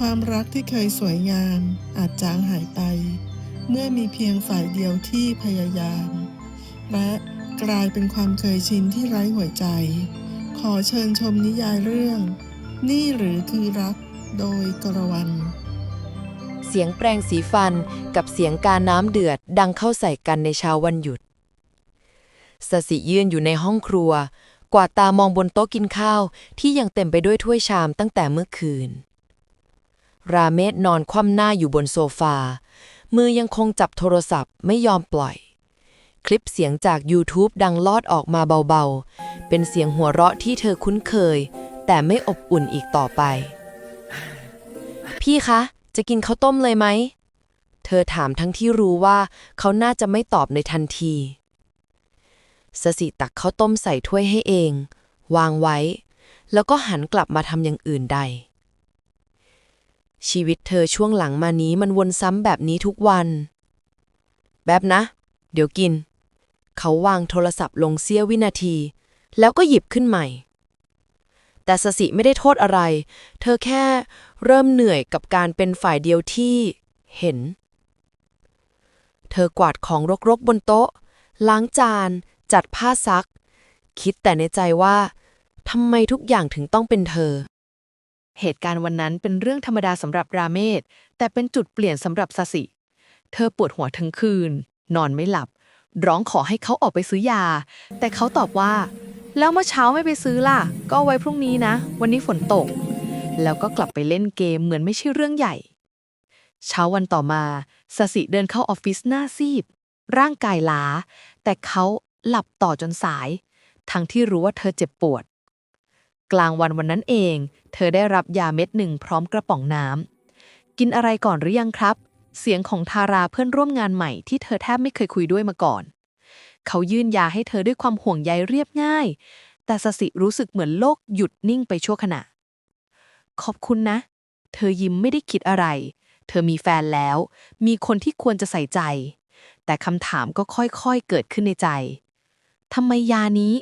ความรักที่เคยสวยงามอาจจางหายไป เมื่อมีเพียงฝ่ายเดียวที่พยายาม และกลายเป็นความเคยชินที่ไร้หัวใจ ขอเชิญชมนิยายเรื่อง นี่หรือคือรักโดยกระวัน เสียงแปรงสีฟันกับเสียงกาน้ำเดือดดังเข้าใส่กันในเช้าวันหยุดสสิยืนอยู่ในห้องครัว กวาดตามองบนโต๊ะกินข้าวที่ยังเต็มไปด้วยถ้วยชามตั้งแต่เมื่อคืน ราเมศนอนคว่ำหน้าอยู่บนโซฟา มือยังคงจับโทรศัพท์ไม่ยอมปล่อย คลิปเสียงจาก YouTube ดังลอดออกมาเบาๆ เป็นเสียงหัวเราะที่เธอคุ้นเคย แต่ไม่อบอุ่นอีกต่อไป พี่คะ จะกินข้าวต้มเลยไหม เธอถามทั้งที่รู้ว่าเขาน่าจะไม่ตอบในทันทีสสิตักข้าวต้มใส่ถ้วยให้เอง วางไว้ แล้วก็หันกลับมาทำอย่างอื่นใด ชีวิตเธอช่วงหลังมานี้มันวนซ้ำแบบนี้ทุกวัน แบบนะ เดี๋ยวกิน เขาวางโทรศัพท์ลงเสี้ยววินาที แล้วก็หยิบขึ้นใหม่ แต่สสิไม่ได้โทษอะไร เธอแค่เริ่มเหนื่อยกับการเป็นฝ่ายเดียวที่เห็น เธอกวาดของรกๆบนโต๊ะ ล้างจาน จัดผ้าซัก คิดแต่ในใจว่าทำไมทุกอย่างถึงต้องเป็นเธอ เหตุการณ์วันนั้นเป็นเรื่องธรรมดาสำหรับราเมศ แต่เป็นจุดเปลี่ยนสำหรับซาสิ เธอปวดหัวทั้งคืน นอนไม่หลับ ร้องขอให้เขาออกไปซื้อยา แต่เขาตอบว่า แล้วเมื่อเช้าไม่ไปซื้อล่ะ ก็ไว้พรุ่งนี้นะ วันนี้ฝนตก แล้วก็กลับไปเล่นเกมเหมือนไม่ใช่เรื่องใหญ่ เช้าวันต่อมาซาสิเดินเข้าออฟฟิศหน้าซีดร่างกายล้า แต่เขาหลับต่อจนสาย ทั้งที่รู้ว่าเธอเจ็บปวด กลางวันวันนั้นเอง เธอได้รับยาเม็ดหนึ่งพร้อมกระป๋องน้ำกินอะไรก่อนหรือยังครับ เสียงของทาราเพื่อนร่วมงานใหม่ที่เธอแทบไม่เคยคุยด้วยมาก่อน เขายื่นยาให้เธอด้วยความห่วงใยเรียบง่าย แต่สสิรู้สึกเหมือนโลกหยุดนิ่งไปชั่วขณะ ขอบคุณนะ เธอยิ้มไม่ได้คิดอะไร เธอมีแฟนแล้ว มีคนที่ควรจะใส่ใจ แต่คำถามก็ค่อยๆเกิดขึ้นในใจ ทำไมยานี้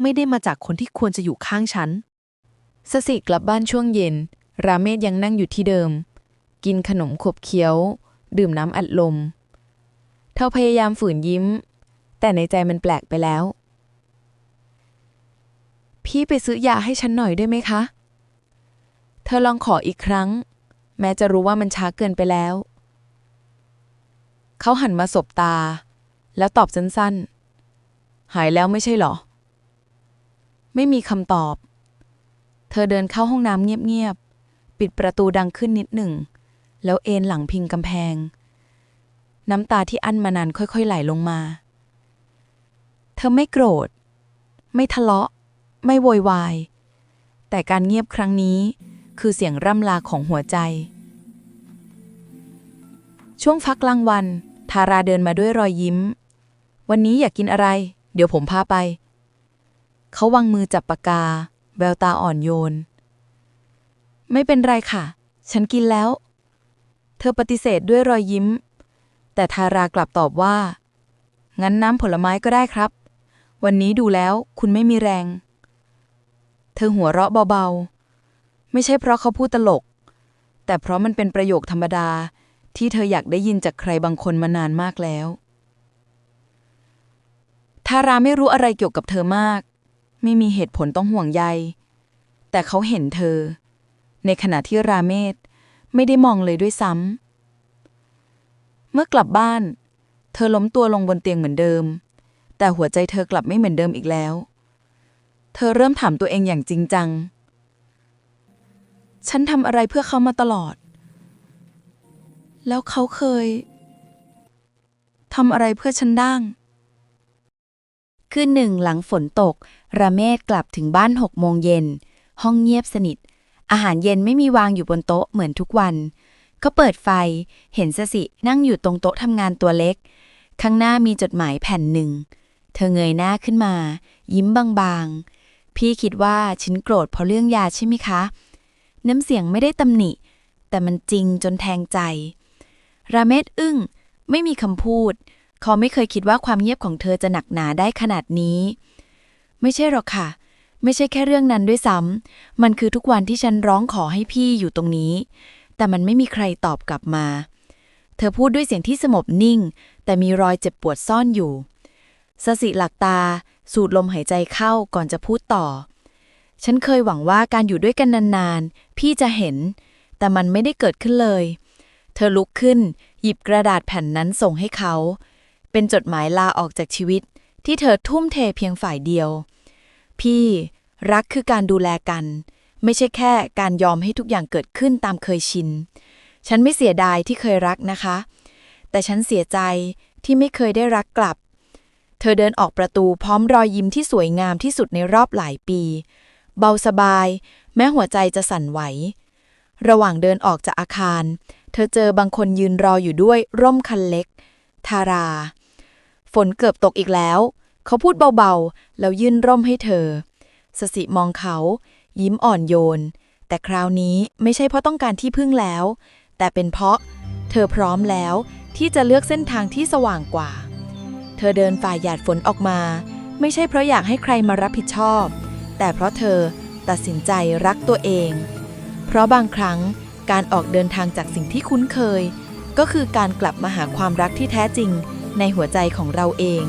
ไม่ได้มาจากคนที่ควรจะอยู่ข้างฉัน สสิกลับบ้านช่วงเย็น ราเมศยังนั่งอยู่ที่เดิม กินขนมขบเคี้ยว ดื่มน้ำอัดลมเธอพยายามฝืนยิ้ม แต่ในใจมันแปลกไปแล้ว พี่ไปซื้อยาให้ฉันหน่อยได้ไหมคะ เธอลองขออีกครั้ง แม้จะรู้ว่ามันช้าเกินไปแล้ว เขาหันมาสบตา แล้วตอบสั้นๆ หายแล้วไม่ใช่เหรอ ไม่มีคำตอบ เธอเดินเข้าห้องน้ำเงียบๆ ปิดประตูดังขึ้นนิดหนึ่ง แล้วเอนหลังพิงกำแพง น้ำตาที่อั้นมานานค่อยๆไหลลงมา เธอไม่โกรธ ไม่ทะเลาะ ไม่โวยวาย แต่การเงียบครั้งนี้คือเสียงร่ำลาของหัวใจ ช่วงพักกลางวัน ทาราเดินมาด้วยรอยยิ้ม วันนี้อยากกินอะไร เดี๋ยวผมพาไป เขาวางมือจับปากกา แววตาอ่อนโยน ไม่เป็นไรค่ะ ฉันกินแล้ว เธอปฏิเสธด้วยรอยยิ้ม แต่ทารากลับตอบว่า งั้นน้ำผลไม้ก็ได้ครับ วันนี้ดูแล้วคุณไม่มีแรง เธอหัวเราะเบาๆ ไม่ใช่เพราะเขาพูดตลก แต่เพราะมันเป็นประโยคธรรมดาที่เธออยากได้ยินจากใครบางคนมานานมากแล้ว ทาราไม่รู้อะไรเกี่ยวกับเธอมาก ไม่มีเหตุผลต้องห่วงใย แต่เขาเห็นเธอ ในขณะที่ราเมศไม่ได้มองเลยด้วยซ้ำ เมื่อกลับบ้าน เธอล้มตัวลงบนเตียงเหมือนเดิม แต่หัวใจเธอกลับไม่เหมือนเดิมอีกแล้ว เธอเริ่มถามตัวเองอย่างจริงจัง ฉันทำอะไรเพื่อเขามาตลอด แล้วเขาเคยทำอะไรเพื่อฉันด้าง คืนหนึ่งหลังฝนตก ระเมศกลับถึงบ้านหกโมงเย็น ห้องเงียบสนิท อาหารเย็นไม่มีวางอยู่บนโต๊ะเหมือนทุกวัน เขาเปิดไฟ เห็นสสินั่งอยู่ตรงโต๊ะทำงานตัวเล็ก ข้างหน้ามีจดหมายแผ่นหนึ่ง เธอเงยหน้าขึ้นมา ยิ้มบางๆ พี่คิดว่าฉันโกรธเพราะเรื่องยาใช่ไหมคะ น้ำเสียงไม่ได้ตำหนิ แต่มันจริงจนแทงใจ ราเมศอึ้ง ไม่มีคำพูดเเขาไม่เคยคิดว่าความเงียบของเธอจะหนักหนาได้ขนาดนี้ ไม่ใช่หรอกค่ะ ไม่ใช่แค่เรื่องนั้นด้วยซ้ำมันคือทุกวันที่ฉันร้องขอให้พี่อยู่ตรงนี้แต่แต่มันไม่มีใครตอบกลับมา เธอพูดด้วยเสียงที่สงบนิ่ง แต่มีรอยเจ็บปวดซ่อนอยู่สสิหลักตา สูดลมหายใจเข้าก่อนจะพูดต่อ ฉันเคยหวังว่าการอยู่ด้วยกันนานๆ พี่จะเห็น แต่มันไม่ได้เกิดขึ้นเลย เธอลุกขึ้น หยิบกระดาษแผ่นนั้นส่งให้เขา เป็นจดหมายลาออกจากชีวิต ที่เธอทุ่มเทเพียงฝ่ายเดียว พี่รักคือการดูแลกัน ไม่ใช่แค่การยอมให้ทุกอย่างเกิดขึ้นตามเคยชิน ฉันไม่เสียดายที่เคยรักนะคะ แต่ฉันเสียใจที่ไม่เคยได้รักกลับ เธอเดินออกประตูพร้อมรอยยิ้มที่สวยงามที่สุดในรอบหลายปี เบาสบาย แม้หัวใจจะสั่นไหว ระหว่างเดินออกจากอาคาร เธอเจอบางคนยืนรออยู่ด้วยร่มคันเล็ก ทารา ฝนเกือบตกอีกแล้ว เขาพูดเบาๆ แล้วยื่นร่มให้เธอ สสิมองเขา ยิ้มอ่อนโยน แต่คราวนี้ไม่ใช่เพราะต้องการที่พึ่งแล้ว แต่เป็นเพราะ เธอพร้อมแล้วที่จะเลือกเส้นทางที่สว่างกว่า เธอเดินฝ่ายหยาดฝนออกมา ไม่ใช่เพราะอยากให้ใครมารับผิดชอบ แต่เพราะเธอตัดสินใจรักตัวเอง เพราะบางครั้งการออกเดินทางจากสิ่งที่คุ้นเคย ก็คือการกลับมาหาความรักที่แท้จริง ในหัวใจของเราเอง